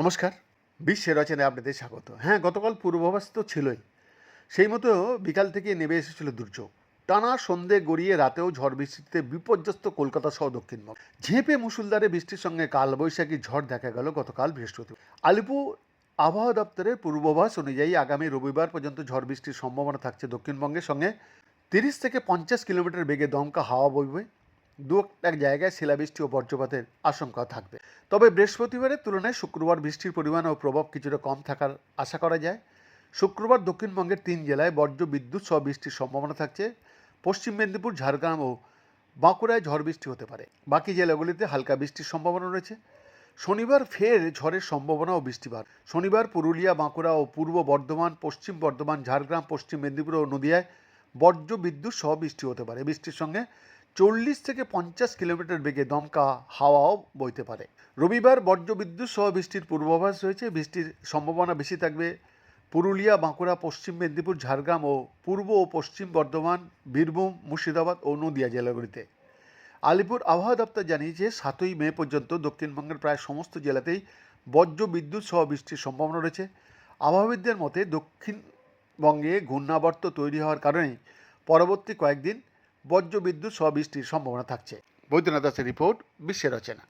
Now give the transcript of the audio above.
নমস্কার, বিশ্বের রচনায় আপনাদের স্বাগত। হ্যাঁ গতকাল পূর্বাভাস তো ছিলই। সেই মতো বিকাল থেকে নেমে এসেছিল দুর্যোগ। টানা সন্ধে গড়িয়ে রাতেও ঝড় বৃষ্টিতে বিপর্যস্ত কলকাতা সহ দক্ষিণবঙ্গ। ঝেঁপে মুসুলদারে বৃষ্টির সঙ্গে কালবৈশাখী ঝড় দেখা গেল গতকাল বৃহস্পতিবার। আলিপুর আবহাওয়া দপ্তরের পূর্বাভাস অনুযায়ী আগামী রবিবার পর্যন্ত ঝড় বৃষ্টির সম্ভাবনা থাকছে দক্ষিণবঙ্গের সঙ্গে। তিরিশ থেকে পঞ্চাশ কিলোমিটার বেগে দমকা হাওয়া বইবে। দু এক জায়গায় শিলাবৃষ্টি ও বজ্রপাতের আশঙ্কা থাকবে। তবে বৃহস্পতিবারের তুলনায় শুক্রবার বৃষ্টির পরিমাণ ও প্রভাব কিছুটা কম থাকার আশা করা যায়। শুক্রবার দক্ষিণবঙ্গের তিন জেলায় বজ্র বিদ্যুৎ সহ বৃষ্টির সম্ভাবনা থাকছে। পশ্চিম মেদিনীপুর, ঝাড়গ্রাম ও বাঁকুড়ায় ঝড় বৃষ্টি হতে পারে। বাকি জেলাগুলিতে হালকা বৃষ্টির সম্ভাবনা রয়েছে। শনিবার ফের ঝড়ের সম্ভাবনা ও বৃষ্টিপাত। শনিবার পুরুলিয়া, বাঁকুড়া ও পূর্ব বর্ধমান, পশ্চিম বর্ধমান, ঝাড়গ্রাম, পশ্চিম মেদিনীপুর ও নদিয়ায় বজ্র বিদ্যুৎ সহ বৃষ্টি হতে পারে। বৃষ্টির সঙ্গে চল্লিশ থেকে পঞ্চাশ কিলোমিটার বেগে দমকা হাওয়াও বইতে পারে। রবিবার বজ্র বিদ্যুৎ সহ বৃষ্টির পূর্বাভাস রয়েছে। বৃষ্টির সম্ভাবনা বেশি থাকবে পুরুলিয়া, বাঁকুড়া, পশ্চিম মেদিনীপুর, ঝাড়গ্রাম ও পূর্ব ও পশ্চিম বর্ধমান, বীরভূম, মুর্শিদাবাদ ও নদিয়া জেলাগুলিতে। আলিপুর আবহাওয়া দপ্তর জানিয়েছে, সাতই মে পর্যন্ত দক্ষিণবঙ্গের প্রায় সমস্ত জেলাতেই বজ্র বিদ্যুৎ সহ বৃষ্টির সম্ভাবনা রয়েছে। আবহাওয়াবিদদের মতে দক্ষিণবঙ্গে ঘূর্ণাবর্ত তৈরি হওয়ার কারণে পরবর্তী কয়েকদিন বজ্র বিদ্যুৎ সহ বৃষ্টির সম্ভাবনা থাকছে। বৈদ্যনাথ দাসের রিপোর্ট বিশ্বের রচনা।